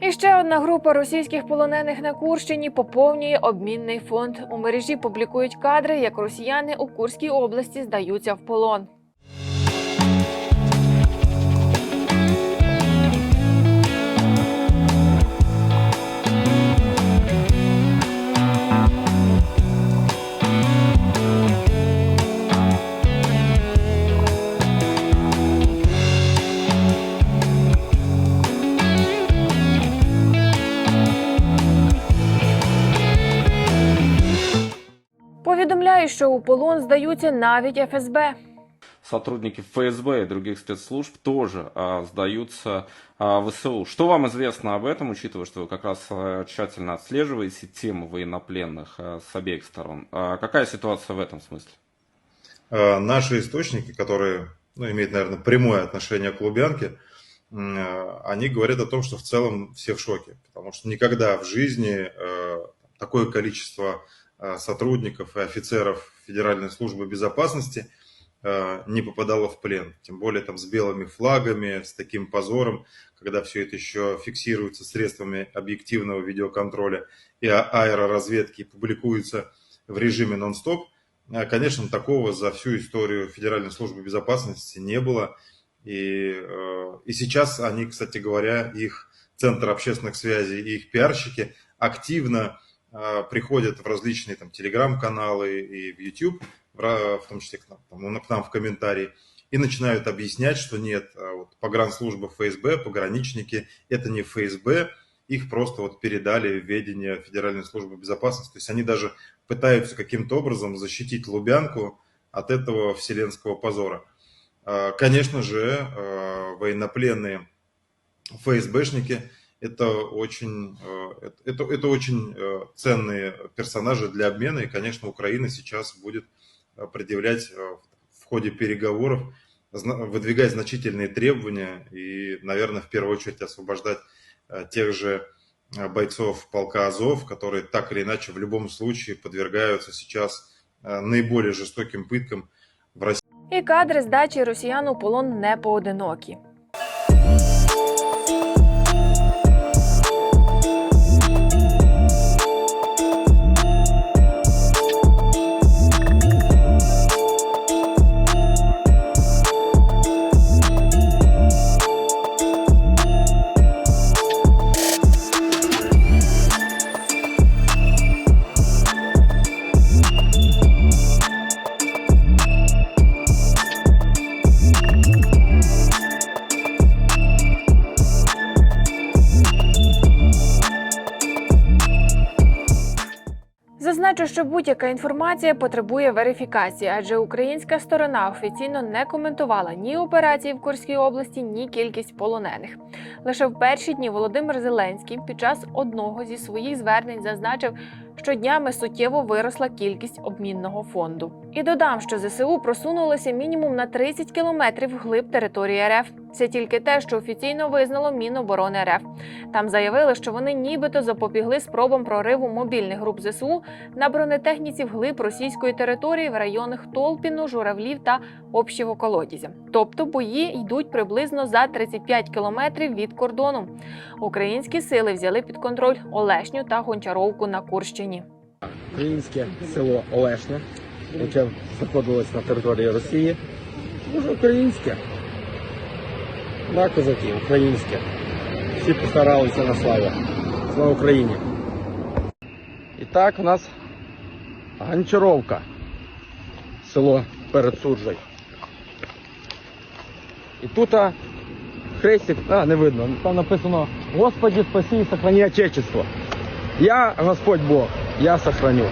І ще одна група російських полонених на Курщині поповнює обмінний фонд. У мережі публікують кадри, як росіяни у Курській області здаються в полон. Повідомляють, що у полон здаються навіть ФСБ. сотрудники ФСБ и других спецслужб тоже а, сдаются а, ВСУ. Что вам известно об этом, учитывая, что вы как раз а, тщательно отслеживаете тему военнопленных а, с обеих сторон? А, какая ситуация в этом смысле? Э, Наши источники, которые ну, имеют, наверное, прямое отношение к Лубянке, э, они говорят о том, что в целом все в шоке, потому что никогда в жизни э, такое количество сотрудников и офицеров Федеральной службы безопасности э, не попадало в плен. Тем более там с белыми флагами, с таким позором, когда все это еще фиксируется средствами объективного видеоконтроля и а- аэроразведки и публикуется в режиме нон-стоп. А, Конечно, такого за всю историю Федеральной службы безопасности не было. И, и сейчас они, кстати говоря, их Центр общественных связей и их пиарщики активно приходят в различные там телеграм-каналы и в YouTube, в, том числе к нам, там, ну, к нам в комментарии, и начинают объяснять, что нет, а вот погранслужба ФСБ, пограничники, это не ФСБ, их просто вот передали в ведение Федеральной службы безопасности. То есть они даже пытаются каким-то образом защитить Лубянку от этого вселенского позора. А, Конечно же, военнопленные ФСБшники это очень, э, это, это, это очень э, ценные персонажи для обмена, и, конечно, Украина сейчас будет э, предъявлять э, в ходе переговоров, зна- выдвигать значительные требования и, наверное, в первую очередь освобождать э, тех же э, бойцов полка Азов, которые так или иначе в любом случае подвергаются сейчас э, наиболее жестоким пыткам в России. І кадри здачі росіян у полон не поодинокі. Зазначу, що будь-яка інформація потребує верифікації, адже українська сторона офіційно не коментувала ні операції в Курській області, ні кількість полонених. Лише в перші дні Володимир Зеленський під час одного зі своїх звернень зазначив, що днями суттєво виросла кількість обмінного фонду. І додам, що ЗСУ просунулися мінімум на 30 кілометрів вглиб території РФ. Це тільки те, що офіційно визнало Міноборони РФ. Там заявили, що вони нібито запобігли спробам прориву мобільних груп ЗСУ на бронетехніці вглиб російської території в районах Толпіну, Журавлів та Общого колодязя. Тобто бої йдуть приблизно за 35 кілометрів від кордону. Українські сили взяли під контроль Олешню та Гончаровку на Курщині. українське село Олешня, яке знаходилось на території Росії. Дуже українське. Да, козаки, українське. Всі постаралися на славу. Слава Україні. І так у нас Гончаровка. Село перед Суржей. І тут а, хрестик, а, не видно, там написано Господи, спаси і сохрани Отечество. Я Господь Бог, я сохраню.